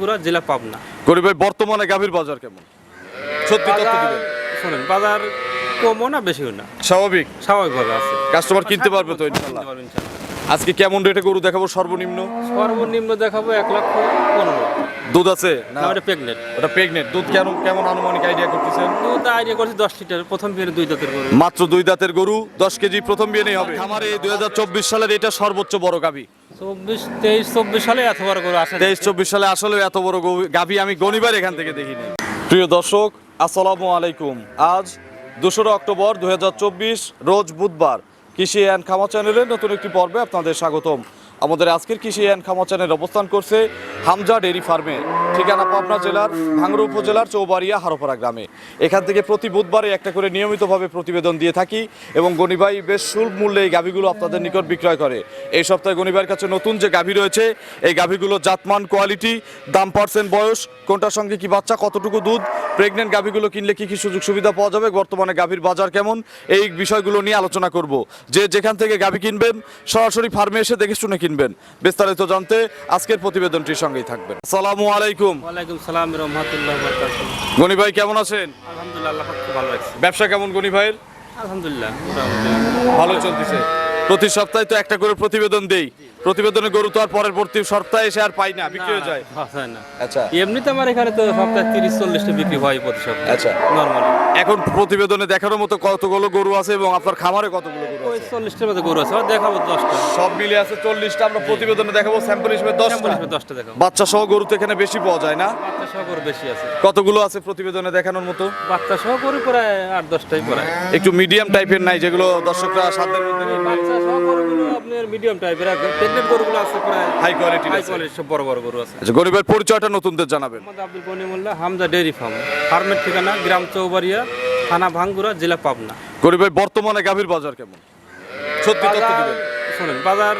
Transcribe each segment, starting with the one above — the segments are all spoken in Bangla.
পুরা জেলা পাবনা। গরিব ভাই বর্তমানে গাভীর বাজার কেমন? সত্যি তথ্য দিবেন। শোনেন বাজার কমও না বেশিও না। স্বাভাবিক? স্বাভাবিকভাবে আছে। কাস্টমার কিনতে পারবে তো ইনশাল্লাহ। আজকে কেমন রেটে গরু দেখাবো? সর্বনিম্ন? সর্বনিম্ন দেখাবো এক লক্ষ পনেরো। দুধ আছে? না। ওটা প্রেগনেন্ট ওটা প্রেগনেন্ট দুধ কেমন কেমন আনুমানিক আইডিয়া করতেছেন? দুধ আইডিয়া করছি দশ লিটার। প্রথম বিয়ে দুই দাঁতের গরু। মাত্র দুই দাঁতের গরু দশ কেজি প্রথম বিয়ে নেই হবে। আমারে দুই হাজার চব্বিশ সালের এটা সর্বোচ্চ বড় গাভী। চব্বিশ, তেইশ, চব্বিশ সালে তেইশ, চব্বিশ সালে আসলে এত বড় আমি গনিবার এখান থেকে দেখিনি। প্রিয় দর্শক আজ দোসরা অক্টোবর দুই হাজার চব্বিশ, রোজ বুধবার। কৃষি অ্যান্ড চ্যানেলের নতুন একটি পর্বে আপনাদের স্বাগতম। আমাদের আজকের কৃষি অ্যান্ড খামা চ্যানেল অবস্থান করছে হামজা ডেইরি ফার্মে। ঠিকানা পাবনা জেলার ভাঙ্গুড়া উপজেলার চৌবাড়িয়া হারোপাড়া গ্রামে। এখান থেকে প্রতি বুধবারে একটা করে নিয়মিতভাবে প্রতিবেদন দিয়ে থাকি এবং গণিবাই বেশ সুলভ মূল্যে এই গাভীগুলো আপনাদের নিকট বিক্রয় করে। এই সপ্তাহে গনিবার কাছে নতুন যে গাভী রয়েছে, এই গাভীগুলো জাতমান, কোয়ালিটি, দাম, পার্সেন্ট, বয়স, কোনটার সঙ্গে কি বাচ্চা, কতটুকু দুধ প্রেগনেন্ট গাভীগুলো কিনলে কি কি সুযোগ সুবিধা পাওয়া যাবে? বর্তমানে গাভীর বাজার কেমন? এই বিষয়গুলো নিয়ে আলোচনা করব। যে যেখান থেকে গাভী কিনবেন সরাসরি ফার্মে এসে দেখে শুনে কিনবেন। বিস্তারিত জানতে আজকের প্রতিবেদনটির সঙ্গেই থাকবেন। আসসালামু আলাইকুম। ওয়ালাইকুম সালাম রহমতুল্লাহ গনি ভাই কেমন আছেন? আলহামদুলিল্লাহ ভালো ব্যবসা কেমন গনি ভাইয়ের? আলহামদুলিল্লাহ ভালো চলতেছে। প্রতি সপ্তাহে তো একটা করে প্রতিবেদন দেই। প্রতিবেদনে গরু তো আর পরের পরবর্তী সপ্তাহে এসে আর পাই না বিক্রি হয়ে যায়। না। আচ্ছা। এমনিতে আমার এখানে তো সপ্তাহে তিরিশ চল্লিশটা বিক্রি হয় প্রতি সপ্তাহে আচ্ছা। নর্মালি এখন প্রতিবেদনে দেখানোর মতো কতগুলো গরু আছে এবং আপনার খামারে কতগুলো গরু আছে? চল্লিশটার মতো গরু আছে আর দেখাবো দশটা। সব মিলে আছে চল্লিশটা আমরা প্রতিবেদনে দেখাবো স্যাম্পল হিসেবে দশটা। দশটা দেখাবো। বাচ্চা সহ গরু তো এখানে বেশি পাওয়া যায় না? বাচ্চা সহ গরু বেশি আছে। কতগুলো আছে প্রতিবেদনে দেখানোর মতো? বাচ্চা সহ গরু প্রায় আট দশটাই প্রায় একটু মিডিয়াম টাইপের নাই যেগুলো দর্শকরা সাধ্যের মধ্যে বাচ্চা সহ গরুগুলো আপনার মিডিয়াম টাইপের প্রেগনেন্ট গরুগুলো আছে প্রায় হাই কোয়ালিটি হাই কোয়ালিটি সব বড় বড় গরু আছে। আচ্ছা গরিবের পরিচয়টা নতুনদের জানাবেন। মোহাম্মদ আব্দুল গনিমুল্লাহ হামজা ডেয়ারি ফার্ম ফার্মের ঠিকানা গ্রাম চৌবাড়িয়া থানা ভাঙ্গুরা জেলা পাবনা। গরিবের বর্তমানে গাভীর বাজার কেমন? সত্যি তথ্য বাজার দিবেন। শোনেন বাজার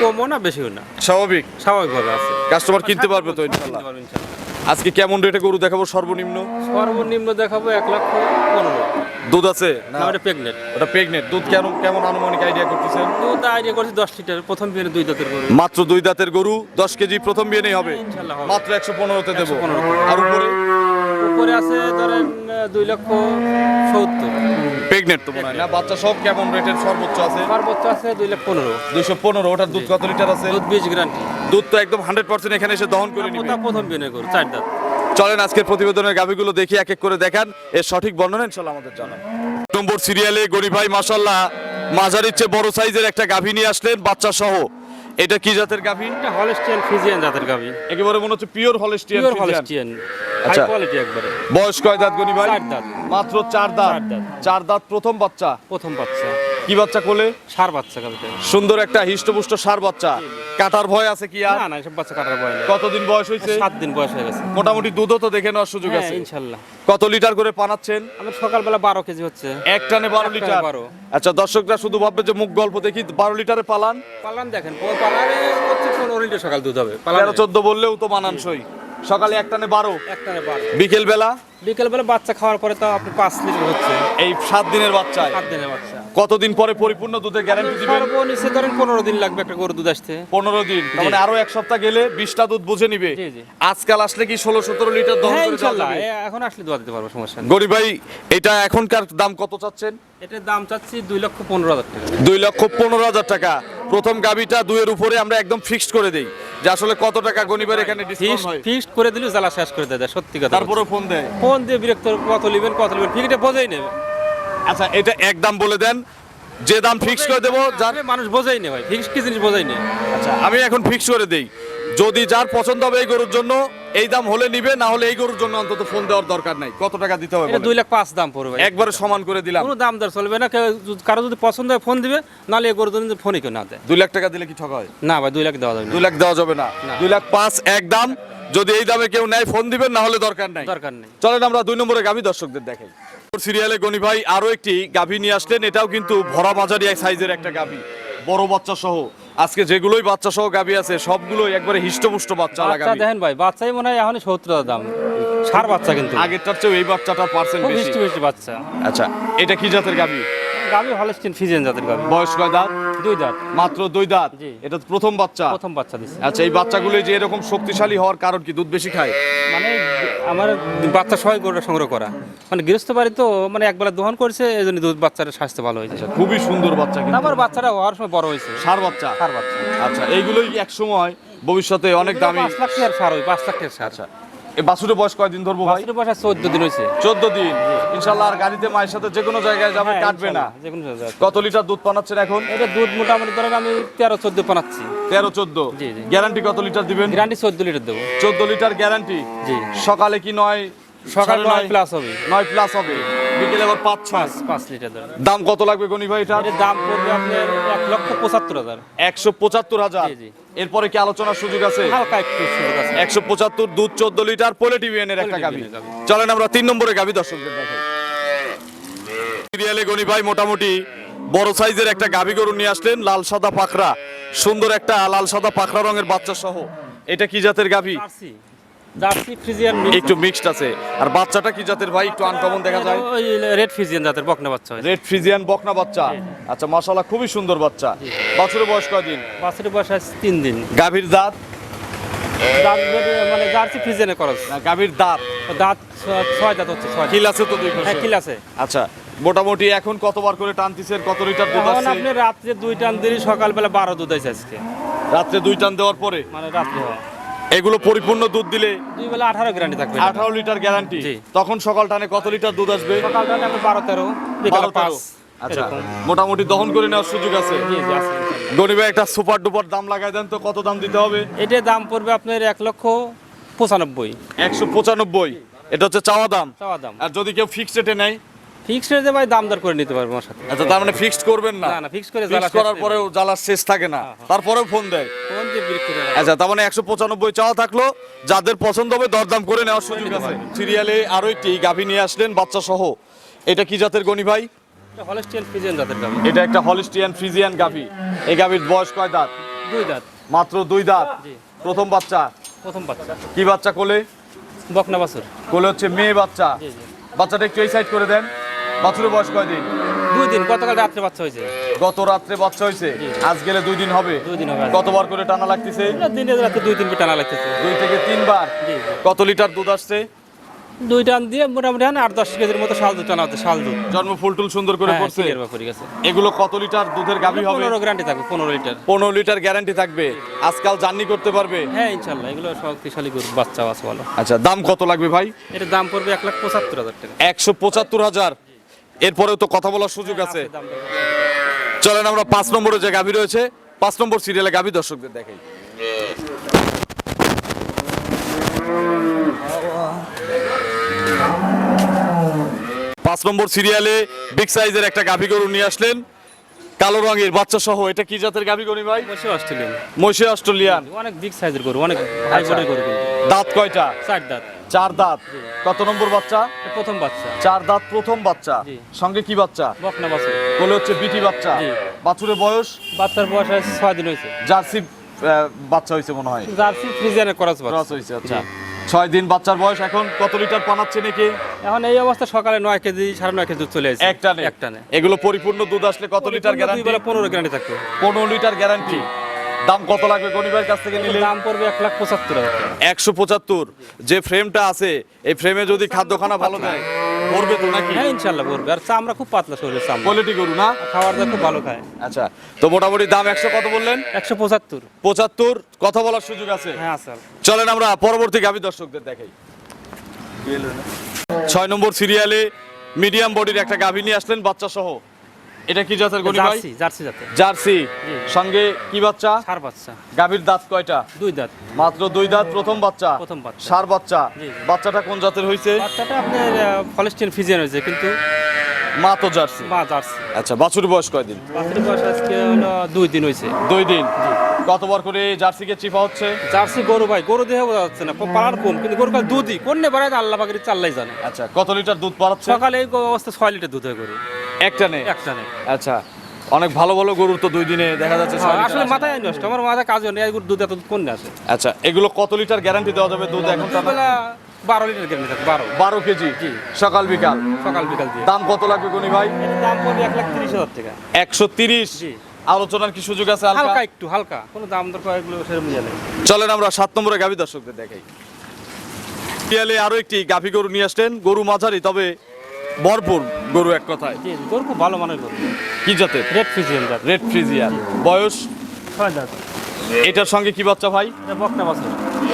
কমও না বেশিও না। স্বাভাবিক। স্বাভাবিকভাবে আছে। কাস্টমার কিনতে পারবে তো ইনশাআল্লাহ ইনশাল্লাহ। আজকে কেমন রেটে গরু দেখাবো সর্বনিম্ন? সর্বনিম্ন দেখাবো এক লক্ষ পনেরো। দুধ আছে? না। ওটা প্রেগনেন্ট ওটা প্রেগনেন্ট দুধ কেমন কেমন আনুমানিক আইডিয়া করতেছেন? দুধ আইডিয়া করছি দশ লিটার। প্রথম বিয়ে দুই দাঁতের গরু। মাত্র দুই দাঁতের গরু দশ কেজি প্রথম বিয়ে নেই হবে? মাত্র একশো পনেরোতে দেবো। 115 আর উপরে? উপরে আছে ধরেন দুই লক্ষ সত্তর প্রেগনেন্ট তো মনে হয়। না বাচ্চা সব কেমন রেটের সর্বোচ্চ আছে? সর্বোচ্চ আছে দুই লাখ পনেরো। দুইশো পনেরো ওটার দুধ কত লিটার আছে? দুধ বিশ গ্যারান্টি দুধ তো একদম হান্ড্রেড পার্সেন্ট এখানে এসে দহন করে নিবে। প্রথম বিনয় করো চার দাঁত। চলেন আজকের প্রতিবেদনের গাভিগুলো দেখি এক এক করে দেখান। এর সঠিক বর্ণনা ইনশাল্লাহ আমাদের জানান। নম্বর সিরিয়ালে গরিব ভাই মাসাল্লাহ মাঝারির চেয়ে বড় সাইজের একটা গাভী নিয়ে আসলেন বাচ্চা সহ এটা কি জাতের গাভী? এটা হলস্টিয়ান ফ্রিজিয়ান জাতের গাভি। একেবারে মনে হচ্ছে pure Holstein pure Holstein. High আচ্ছা। কোয়ালিটি একবারে। বয়স কয় দাঁত গনি ভাই? চার দাঁত। মাত্র চার দাঁত। চার দাঁত প্রথম বাচ্চা। প্রথম বাচ্চা। কি বাচ্চা কোলে? সার বাচ্চা গাভিটা সুন্দর একটা হিষ্টপুষ্ট সার বাচ্চা। কাটার ভয় আছে কি আর? না না এসব বাচ্চা কাটার বয় নেই। কতদিন বয়স হয়েছে? সাত দিন বয়স হয়ে গেছে। মোটামুটি দুধও তো দেখে নেওয়ার সুযোগ হ্যাঁ আছে। ইনশাল্লাহ। কত লিটার করে পানাচ্ছেন? আমার সকালবেলা বারো কেজি হচ্ছে। এক টানে বারো লিটার। 12 আচ্ছা দর্শকরা শুধু ভাববে যে মুখ গল্প দেখি বারো লিটারে পালান? পালান দেখেন প- পালারে হচ্ছে পনেরো লিটার সকাল দুধ হবে। তেরো পালান চোদ্দ বললেও তো মানানসই। সকালে এক টানে বারো। একটানে বারো। বিকেল বেলা বিকেল বেলা বাচ্চা খাওয়ার পরে তো আপনি পাঁচ লিটার হচ্ছে। এই সাত দিনের বাচ্চা সাত দিনের বাচ্চা। কতদিন পরে পরিপূর্ণ দুধের গ্যারান্টি দিবেন? সর্বনিচে ধরেন পনেরো দিন লাগবে একটা গরু দুধ আসতে। পনেরো দিন তার মানে আরও এক সপ্তাহ গেলে বিশটা দুধ বুঝে নিবে। জি, জি। আজকাল আসলে কি ষোলো সতেরো লিটার দহন হ্যাঁ করে যাবে? এখন আসলে দোয়া দিতে পারব সমস্যা নেই। গরিব ভাই এটা এখনকার দাম কত চাচ্ছেন? এটার দাম চাচ্ছি দুই লক্ষ পনেরো হাজার টাকা। দুই লক্ষ পনেরো হাজার টাকা। প্রথম গাবিটা দুইয়ের উপরে আমরা একদম ফিক্সড করে দেই। যে আসলে কত টাকা গনিবার এখানে ডিসকাউন্ট হয়? ফিক্সড করে দিলে জ্বালা শেষ করে দেয় সত্যি কথা তারপরে ফোন দেয়? ফোন দিয়ে বিরক্ত কত নেবেন কত নেবেন? ফিক্সটা বোঝাই নেবে। আচ্ছা এটা এক দাম বলে দেন। যে দাম ফিক্স করে দেবো যার মানুষ বোঝাই নেবে ফিক্সড কি জিনিস বোঝাই নেই আচ্ছা আমি এখন ফিক্স করে দেই। যদি যার পছন্দ হবে এই গরুর জন্য এই দাম হলে নিবে না হলে এই গরুর জন্য অন্তত ফোন দেওয়ার দরকার নাই। কত টাকা দিতে হবে দুই লাখ পাঁচ দাম পড়বে একবারে সমান করে দিলাম। কোনো দাম দর চলবে না কারও যদি পছন্দ হয় ফোন দিবে নাহলে এই গরু জন্য ফোনই কেউ না দেয়। দুই লাখ টাকা দিলে কি ঠকা হয়? না ভাই দুই লাখ দেওয়া যাবে দুই লাখ দেওয়া যাবে না। দুই লাখ পাঁচ এক দাম। যদি এই দামে কেউ নেয় ফোন দিবেন না হলে দরকার নাই। দরকার নেই। চলেন আমরা দুই নম্বরে গাভী দর্শকদের দেখাই। সিরিয়ালে গনি ভাই আরও একটি গাভী নিয়ে আসলেন। এটাও কিন্তু ভরা মাঝারি এক সাইজের একটা গাভী। বড় বাচ্চা সহ। আজকে যেগুলোই বাচ্চা সহ গাভী আছে সবগুলোই একবারে হিষ্টপুষ্ট বাচ্চা বাচ্চা দেখেন ভাই বাচ্চাই মনে হয় এখনই সত্তর দাম। সার বাচ্চা কিন্তু। আগেরটার চেয়ে এই বাচ্চাটার পার্সেন্ট বেশি। মিষ্টি মিষ্টি বাচ্চা। আচ্ছা এটা কি জাতের গাভী? গাভি হলস্টিন ফিজেন জাতের গাভি। বয়স কয় দাঁত? দুই দাঁত। মাত্র দুই দাঁত? এটা প্রথম বাচ্চা। প্রথম বাচ্চা দিছে। আচ্ছা এই বাচ্চাগুলো যে এরকম শক্তিশালী হওয়ার কারণ কি? দুধ বেশি খায়? মানে আমার বাচ্চা সবাই গরুটা সংগ্রহ করা। মানে গৃহস্থ বাড়ি তো মানে একবেলা দোহন করেছে এই জন্য দুধ বাচ্চার স্বাস্থ্য ভালো হয়েছে। খুবই সুন্দর বাচ্চা কিন্তু। আমার বাচ্চাটা হওয়ার সময় বড় হয়েছে। সার বাচ্চা? সার বাচ্চা। আচ্ছা এইগুলোই এক সময় ভবিষ্যতে অনেক দামি পাঁচ লাখ টাকার সার ওই পাঁচ লাখ টাকার সার। আচ্ছা এই বয়স কয়দিন ধরবো ভাই? বয়স চোদ্দ দিন হয়েছে। চোদ্দ দিন। ইনশাল্লাহ আর গাড়িতে মায়ের সাথে যে কোনো জায়গায় যাবে হ্যাঁ, কাটবে না। যে কোনো জায়গায়। কত লিটার দুধ পানাচ্ছেন এখন? এটা দুধ মোটামুটি ধরেন আমি তেরো চোদ্দ বানাচ্ছি তেরো চোদ্দ? জি, জি। গ্যারান্টি কত লিটার দিবেন? গ্যারান্টি চোদ্দ লিটার দেবো। চোদ্দ লিটার গ্যারান্টি? জি। সকালে কি নয় সকাল নয় প্লাস হবে। নয় প্লাস হবে। বিকেলে আবার পাঁচ পাঁচ পাঁচ লিটার দাম কত লাগবে গনি ভাই এটা? দাম পড়বে আপনার এক লক্ষ পঁচাত্তর হাজার। একশো পঁচাত্তর হাজার। এরপরে কি আলোচনার সুযোগ আছে? হালকা একটু সুযোগ আছে। একশো পঁচাত্তর দুধ চোদ্দ লিটার পোলেটিভ এর একটা গাভী। চলেন আমরা তিন নম্বরে গাভি দর্শকদের দেখাই। সিরিয়ালে গনি ভাই মোটামুটি বড় সাইজের একটা গাভি গরু নিয়ে আসলেন লাল সাদা পাখরা। সুন্দর একটা লাল সাদা পাখরা রঙের বাচ্চা সহ। এটা কি জাতের গাভি? জার্সি জার্সি ফ্রিজিয়ান একটু মিক্সড আছে। আর বাচ্চাটা কি জাতের ভাই? একটু আনকমন দেখা যায়? ওই রেড ফ্রিজিয়ান জাতের বকনা বাচ্চা রেড ফ্রিজিয়ান বকনা বাচ্চা। আচ্ছা মাশাআল্লাহ খুবই সুন্দর বাচ্চা। বছরের বয়স কয়দিন বাছুরের বয়স আছে তিন দিন। গাভীর দাঁত? দাঁত মানে জার্সি ফ্রিজিয়ানের খরচ। গাভীর দাঁত। দাঁত ছয় দাঁত হচ্ছে ছয়। কিল আছে তো দুই হ্যাঁ কিল আছে। আচ্ছা মোটামুটি এখন কতবার করে টানতিছেন কত লিটার দুধ আপনি রাত্রে দুই টান দিন সকালবেলা বারো দুধ আছে আজকে। রাত্রে দুই টান দেওয়ার পরে? মানে রাত্রে এগুলো পরিপূর্ণ দুধ দিলে দুই বেলা আঠারো গ্যারান্টি থাকবে আঠারো লিটার গ্যারান্টি তখন সকাল টানে কত লিটার দুধ আসবে? সকালবেলা আপনি বারো তেরো বারো তেরো। আচ্ছা মোটামুটি দহন করে নেওয়ার সুযোগ আছে? জি জি আছে ইনশাল্লাহ। গরিবে একটা সুপার ডুপার দাম লাগাই দেন তো কত দাম দিতে হবে? এটার দাম পড়বে আপনার এক লক্ষ পঁচানব্বই। একশো পঁচানব্বই। এটা হচ্ছে চাওয়া দাম। চাওয়া দাম। আর যদি কেউ ফিক্সড রেটে নেয় ফিক্সড রেটে ভাই দাম দর করে নিতে পারব আমার সাথে। আচ্ছা তার মানে ফিক্সড করবেন না? না না ফিক্স করে জ্বালা করার পরেও জ্বালার শেষ থাকে না। তারপরেও ফোন দেয়। কোন দিয়ে বিক্রি করে আচ্ছা তার মানে একশো পঁচানব্বই চাওয়া থাকল। যাদের পছন্দ হবে দরদাম করে নেওয়ার সুযোগ আছে। সিরিয়ালে আরও একটি গাভী নিয়ে আসলেন বাচ্চা সহ এটা কি জাতের গনি ভাই? হলস্টিয়ান ফ্রিজিয়ান জাতের গাবি এটা একটা হলিস্টিয়ান ফ্রিজিয়ান গাভী। এই গাভীর বয়স কয় দাঁত? দুই দাঁত। মাত্র দুই দাঁত? জি। প্রথম বাচ্চা? প্রথম বাচ্চা। কি বাচ্চা কোলে? বকনা বাছুর। কোলে হচ্ছে মেয়ে বাচ্চা। জি জি। বাচ্চাটা একটু এই সাইড করে দেন। বাছুরের বয়স কয় দিন দুই দিন গতকাল রাত্রে বাচ্চা হয়েছে। গত রাত্রে বাচ্চা হয়েছে? আজ গেলে দুই দিন হবে? দুই দিন হবে। কতবার করে টানা লাগতেছে? দিনে রাতে দুই তিন টানা লাগতেছে। দুই থেকে তিনবার? কত লিটার দুধ আসছে? দুই টান দিয়ে মোটামুটি হ্যাঁ আট দশ কেজির মতো শাল দুধ টানা হচ্ছে শাল দুধ। জন্ম ফুল টুল সুন্দর করে হ্যাঁ, গেছে। এগুলো কত লিটার দুধের গাভী হবে? পনেরো গ্যারান্টি থাকবে পনেরো লিটার। পনেরো লিটার গ্যারান্টি থাকবে। আজকাল জার্নি করতে পারবে? হ্যাঁ ইনশাল্লাহ এগুলো শক্তিশালী গরু বাচ্চা আছে ভালো। আচ্ছা দাম কত লাগবে ভাই? এটার দাম পড়বে এক লাখ পঁচাত্তর হাজার টাকা। একশো পঁচাত্তর হাজার। এরপরেও তো কথা বলার সুযোগ আছে। চলেন আমরা পাঁচ নম্বরে যে গাভী রয়েছে পাঁচ নম্বর সিরিয়ালে গাভী দর্শকদের দেখাই। পাঁচ নম্বর সিরিয়ালে বিগ সাইজের একটা গাভী গরু নিয়ে আসলেন। কালো রঙের বাচ্চা সহ এটা কি জাতের গাভী গরু ভাই? বসে অস্ট্রেলিয়ান। মশি অস্ট্রেলিয়ান। অনেক বিগ সাইজের গরু অনেক হাই বডির গরু দাঁত কয়টা? চার দাঁত। চার দাঁত। কত নম্বর বাচ্চা? প্রথম বাচ্চা। চার দাঁত প্রথম বাচ্চা। সঙ্গে কি বাচ্চা? বকনা বাছুর বলে হচ্ছে বিটি বাচ্চা। বাছুরের বয়স? বাচ্চার বয়স ছয় দিন হয়েছে। জার্সি বাচ্চা হয়েছে মনে হয়। জার্সি ফ্রিজিয়ানের করাস ক্রস হয়েছে আচ্ছা। ছয় দিন বাচ্চার বয়স এখন কত লিটার পানাচ্ছে নাকি? এখন এই অবস্থা সকালে নয় কেজি সাড়ে নয় কেজি দুধ চলে আসছে একটা একটা এগুলো পরিপূর্ণ দুধ আসলে কত লিটার গ্যারান্টি পনেরো গ্যারান্টি থাকবে। পনেরো লিটার গ্যারান্টি দাম কত লাগবে গনিবার কাছ থেকে নিলে? দাম পড়বে এক লাখ পঁচাত্তর একশো পঁচাত্তর। যে ফ্রেমটা আছে এই ফ্রেমে যদি খাদ্যখানা ভালো দেয় পড়বে তো নাকি? হ্যাঁ ইনশাল্লাহ পড়বে। আর চামড়া খুব পাতলা শরীরের চামড়া কোয়ালিটি গরু না? খাবার দাবার খুব ভালো খায়। আচ্ছা তো মোটামুটি দাম একশো কত বললেন? একশো পঁচাত্তর। পঁচাত্তর কথা বলার সুযোগ আছে? হ্যাঁ আসাল চলেন আমরা পরবর্তী গাভী দর্শকদের দেখাই। ছয় নম্বর সিরিয়ালে মিডিয়াম বডির একটা গাভী নিয়ে আসলেন বাচ্চা সহ এটা কি জাতের গনি ভাই? জার্সি জার্সি জাতে জার্সি। সঙ্গে কি বাচ্চা? সার বাচ্চা। গাভীর দাঁত কয়টা? দুই দাঁত। মাত্র দুই দাঁত প্রথম বাচ্চা? প্রথম বাচ্চা। সার বাচ্চা। বাচ্চাটা কোন জাতের হয়েছে বাচ্চাটা আপনার ফলেস্টিন ফিজিয়ান হয়েছে কিন্তু মা তো জার্সি। মা জার্সি। আচ্ছা বাছুর বয়স কয়দিন বাচ্চার বয়স আজকে হলো দুই দিন হয়েছে দুই দিন। কতবার করে জার্সিকে চিপা হচ্ছে? জার্সি গরু ভাই গরু দেখে বোঝা যাচ্ছে না পালার কম কিন্তু গরু কাল দুধই। কোন বাড়ায় আল্লাহ বাগির চাল্লাই জানে। আচ্ছা কত লিটার দুধ পাড়াচ্ছে? সকালে এই অবস্থা ছয় লিটার দুধ হয় গরু একটা নেই? একটা নেই। আচ্ছা অনেক ভালো ভালো গরুর তো দুই দিনে দেখা যাচ্ছে আসলে আসে। মাথায় নষ্ট আমার মাথায় কাজ নেই এই গরুর দুধ এত দুধ কোন আসে আচ্ছা এগুলো কত লিটার গ্যারান্টি দেওয়া যাবে দুধ এখন বারো লিটার গ্যারান্টি থাকবে বারো। বারো কেজি? জি। সকাল বিকাল? সকাল বিকাল দিয়ে। দাম কত লাগবে গনি ভাই? দাম পড়বে এক লাখ তিরিশ হাজার টাকা। একশো তিরিশ? জি। আলোচনার কি সুযোগ আছে হালকা? একটু হালকা। কোনো দাম দর এগুলো সেরকম নেই। চলেন আমরা সাত নম্বরে গাভী দর্শকদের দেখাই। পিয়ালে আরও একটি গাভী গরু নিয়ে আসলেন গরু মাঝারি তবে ভরপুর গরু এক কথায়। জি গরু খুব ভালো মানের গরু। কি জাতের? রেড ফিজিয়ান জাত। রেড ফ্রিজিয়ান বয়স? ছয় জাত। এটার সঙ্গে কি বাচ্চা ভাই? বকনা বাচ্চা।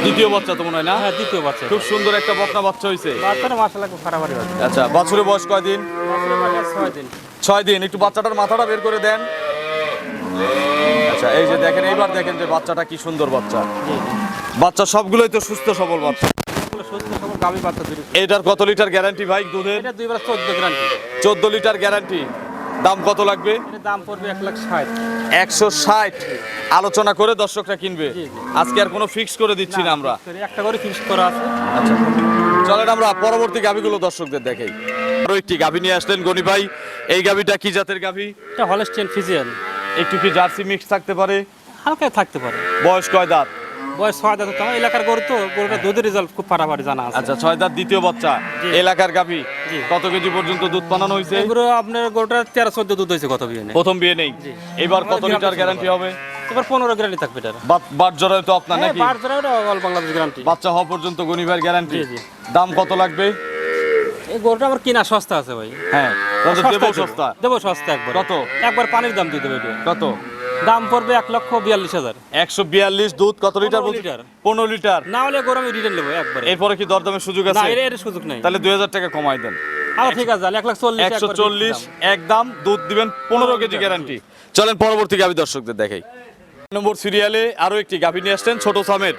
দ্বিতীয় বাচ্চা তো মনে হয় না? হ্যাঁ দ্বিতীয় বাচ্চা। খুব সুন্দর একটা বকনা বাচ্চা হয়েছে বাচ্চাটা মাসালা খুব ফাটাফাটি বাচ্চা। আচ্ছা বাছুরের বয়স বাচ্চাটা বাচ্চা ছয় দিন। ছয় দিন। একটু বাচ্চাটার মাথাটা বের করে দেন। আচ্ছা এই যে দেখেন এইবার দেখেন যে বাচ্চাটা কি সুন্দর বাচ্চা। বাচ্চা সবগুলোই তো সুস্থ সবল বাচ্চা। এটার কত লিটার গ্যারান্টি ভাই দুধের? এটা দুই বার চোদ্দ চোদ্দ লিটার গ্যারান্টি দাম কত লাগবে? দাম পড়বে এক লাখ ষাট। একশো ষাট। আলোচনা করে দর্শকরা কিনবে। আজকে আর কোনো ফিক্স করে দিচ্ছি না আমরা। একটা করে ফিক্স করা আছে। আচ্ছা। চলেন আমরা পরবর্তী গাভিগুলো দর্শকদের দেখাই। আরও একটি গাভি নিয়ে আসলেন গনি ভাই। এই গাভিটা কি জাতের গাভি? এটা হলস্টেন ফিজিয়ান। একটু কি জার্সি মিক্স থাকতে পারে? হালকা থাকতে পারে। বয়স কয় দাঁত? বয়স ছয় দাঁত আমার এলাকার গরু তো গরুটা দুধের রেজাল্ট খুব ফাটাফাটি জানা আছে। আচ্ছা ছয় দাঁত দ্বিতীয় বাচ্চা এলাকার গাভি কত কেজি পর্যন্ত দুধ পানানো হয়েছে? এগুলো আপনার গরুটা তেরো চোদ্দ দুধ হয়েছে কত বিয়ে নেই প্রথম বিয়ে নেই। এবার কত লিটার গ্যারান্টি হবে? এবার পনেরো গ্যারান্টি থাকবে তো আপনার হ্যাঁ নাকি? বার জোড়া অল বাংলাদেশ গ্যারান্টি বাচ্চা হওয়া পর্যন্ত গ্যারান্টি। দাম কত লাগবে? এই গরুটা আমার কিনা সস্তা আছে ভাই। হ্যাঁ দেবো। সস্তা। দেবো সস্তা একবার। কত? একবার পানির দাম দিয়ে দেবে কত? দাম পড়বে এক লক্ষ বিয়াল্লিশ হাজার। একশো বিয়াল্লিশ দুধ কত লিটার লিটার। পনেরো লিটার। না হলে রিটার্ন নেব একবার। এরপরে কি দরদামের সুযোগ আছে? এর এর সুযোগ নেই। তাহলে দুই হাজার টাকা কমাই দেন। আচ্ছা ঠিক আছে তাহলে এক লাখ চল্লিশ একশো চল্লিশ। একদম দুধ দিবেন পনেরো কেজি গ্যারান্টি চলেন পরবর্তী গাভী দর্শকদের দেখাই। নম্বর সিরিয়ালে আরও একটি গাভী নিয়ে আসছেন ছোট সামের।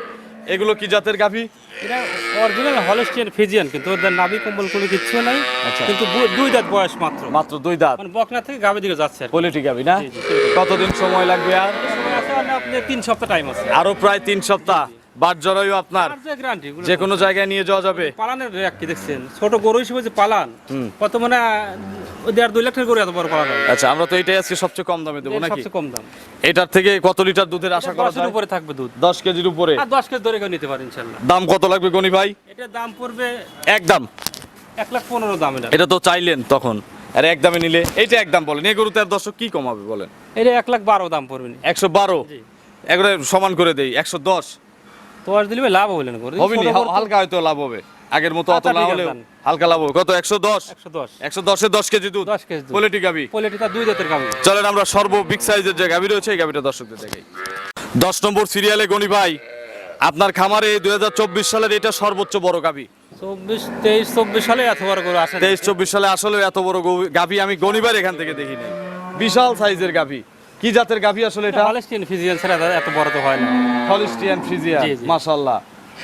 এগুলো কি জাতের গাভী? এটা অরিজিনাল হলস্টিয়ান ফিজিয়ান কিন্তু ওদের নাভি কম্বল কোনো কিচ্ছু নাই আচ্ছা। কিন্তু দুই দাঁত বয়স মাত্র। মাত্র দুই দাঁত। মানে বকনা থেকে গাভী দিকে যাচ্ছে। পোলিটি গাভী না। কতদিন সময় লাগবে আর? সময় আছে মানে আপনি তিন সপ্তাহ টাইম আছে। আরও প্রায় তিন সপ্তাহ। বাট জরায়ু আপনার। যে কোনো জায়গায় নিয়ে যাওয়া যাবে। পালানের কি দেখছেন? ছোট গরু হিসেবে যে পালান কত মানে ওই দেড় দুই লাখ টাকার গরু এত বড় পালান। আচ্ছা আমরা তো এটাই আজকে সবচেয়ে কম দামে দেবো এটা নাকি? সবচেয়ে কম দাম। এটার থেকে কত লিটার দুধের আশা করা যায়? উপরে থাকবে দুধ। দশ কেজির উপরে। আর দশ কেজি ধরে নিতে পারে ইনশাল্লাহ। দাম কত লাগবে গনি ভাই? এটার দাম পড়বে একদম এক লাখ পনেরো দাম এটা। এটা তো চাইলেন তখন। আর একদমে নিলে এইটা একদম বলেন। এই গরুতে আর দর্শক কি কমাবে বলেন? এটা এক লাখ বারো দাম পড়বে। নি। একশো বারো? একবারে সমান করে দেই একশো দশ। তোমার দিলে লাভ হবে নি হালকা হয়তো লাভ হবে। আগের মতো অত আচ্ছা, না হলেও হালকা লাভ হবে। কত? একশো দশ? একশো দশ। একশো দশে দশ কেজি দুধ। দশ কেজি দুধ। পোলিটি গাবি। তার দুই জাতের গাভী চলেন আমরা সর্ব বিগ সাইজের যে গাভি রয়েছে এই গাভিটা দর্শকদের দেখাই। দশ নম্বর সিরিয়ালে গনি ভাই আপনার খামারে দুই হাজার চব্বিশ সালের এটা সর্বোচ্চ বড় গাভি চব্বিশ তেইশ চব্বিশ সালে এত বড় গরু আসে তেইশ চব্বিশ সালে আসলে এত বড় গো- গাভি আমি গনিবার এখান থেকে দেখিনি। বিশাল সাইজের গাভি কি জাতের গাভি আসলে এটা? হলস্টিয়ান ফিজিয়ান ছাড়া এত বড় তো হয় না। হলিস্টিয়ান ফ্রিজিয়া জি, জি।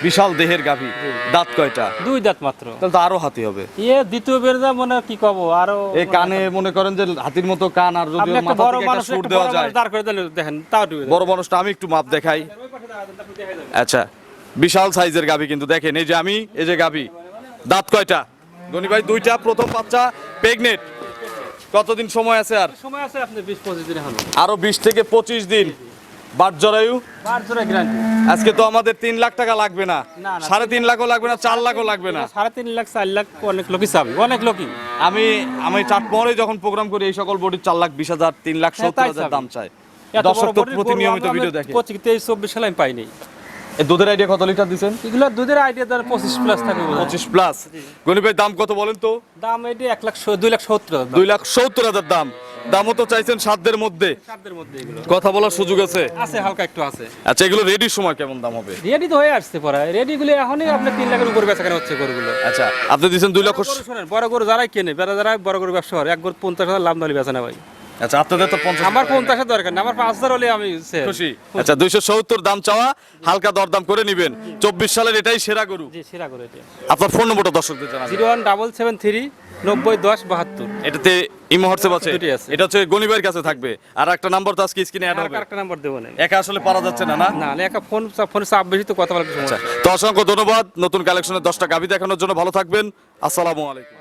বিশাল দেহের গাভি। দাঁত কয়টা? দুই দাঁত মাত্র। তাহলে তো আরও হাতি হবে। ইয়ে দ্বিতীয় বের যা মনে কি কব আরও এই কানে মনে করেন যে হাতির মতো কান আর যদি মাথা বড় থেকে একটা মানুষ সুর দেওয়া যায়। দাঁড় করে দিলে দেখেন তাও। বড় মানুষটা আমি একটু মাপ দেখাই। আচ্ছা বিশাল সাইজের গাভি কিন্তু দেখেন এই যে আমি এই যে গাভি। দাঁত কয়টা? গনি ভাই দুইটা প্রথম বাচ্চা প্রেগনেট কতদিন সময় আছে আর? সময় আছে আপনি বিশ পঁচিশ দিন এখন। আরও বিশ থেকে পঁচিশ দিন। গ্যারান্টি। আজকে তো আমাদের লাখ টাকা লাগবে না। না, না। সাড়ে তিন লাখও লাগবে না লাখও লাগবে না। সাড়ে তিন লাখ চার লাখ অনেক লোকই চাবে অনেক লোকই। আমি আমি চাটমোহরে যখন প্রোগ্রাম করি এই সকল বডির চার লাখ বিশ হাজার তিন লাখ হ্যাঁ, সত্তর তাই হাজার দাম চাই দর্শক তো বডির প্রতি নিয়মিত ভিডিও দেখে। পঁচিশ তেইশ চব্বিশ সালে আমি পাইনি। দুধের আইডিয়া কত লিটার দিচ্ছেন এগুলো দুধের আইডিয়া ধর পঁচিশ প্লাস থাকবে। পঁচিশ প্লাস দাম কত বলেন তো? দাম এটি এক লাখ দুই লাখ সত্তর হাজার। দুই লাখ সত্তর হাজার দাম। দামও তো চাইছেন মধ্যে। মধ্যে এগুলো। কথা বলার সুযোগ আছে? আছে হালকা একটু আছে। আচ্ছা এগুলো রেডির সময় কেমন দাম হবে? রেডি তো হয়ে আসছে পরে। রেডি গুলো এখনই আপনার তিন লাখের উপর বেচা কেনা হচ্ছে গরুগুলো। আচ্ছা আপনি দিচ্ছেন দুই গরু শোনেন বড় গরু যারাই কেনে বেড়া যারা বড় গরু ব্যবসা করে এক গরু পঞ্চাশ হাজার লাভ নাহলে বেচা না ভাই। আচ্ছা আপনাদের তো পঞ্চাশ আমার পঞ্চাশ হাজার দরকার না আমার পাঁচ হাজার হলে আমি খুশি। আচ্ছা দুইশো সত্তর দাম চাওয়া হালকা দরদাম করে নিবেন। চব্বিশ সালের এটাই সেরা গরু। জি সেরা করে এটা আপনার ফোন নম্বরটা দর্শকদের জানাবেন। Zero one double seven three নব্বই দশ বাহাত্তর। এটাতে ইমো হোয়াটসঅ্যাপ আছে। এটা হচ্ছে গনিবের কাছে থাকবে। আর একটা নাম্বার তো আজকে স্ক্রিনে অ্যাড হবে। একটা নাম্বার দেবো না একা আসলে পারা যাচ্ছে না না? না একা ফোন ফোনে চাপ বেশি তো কথা বলার আচ্ছা সমস্যা তো অসংখ্য ধন্যবাদ। নতুন কালেকশনের দশটা গাভি দেখানোর জন্য ভালো থাকবেন। আসসালামু আলাইকুম।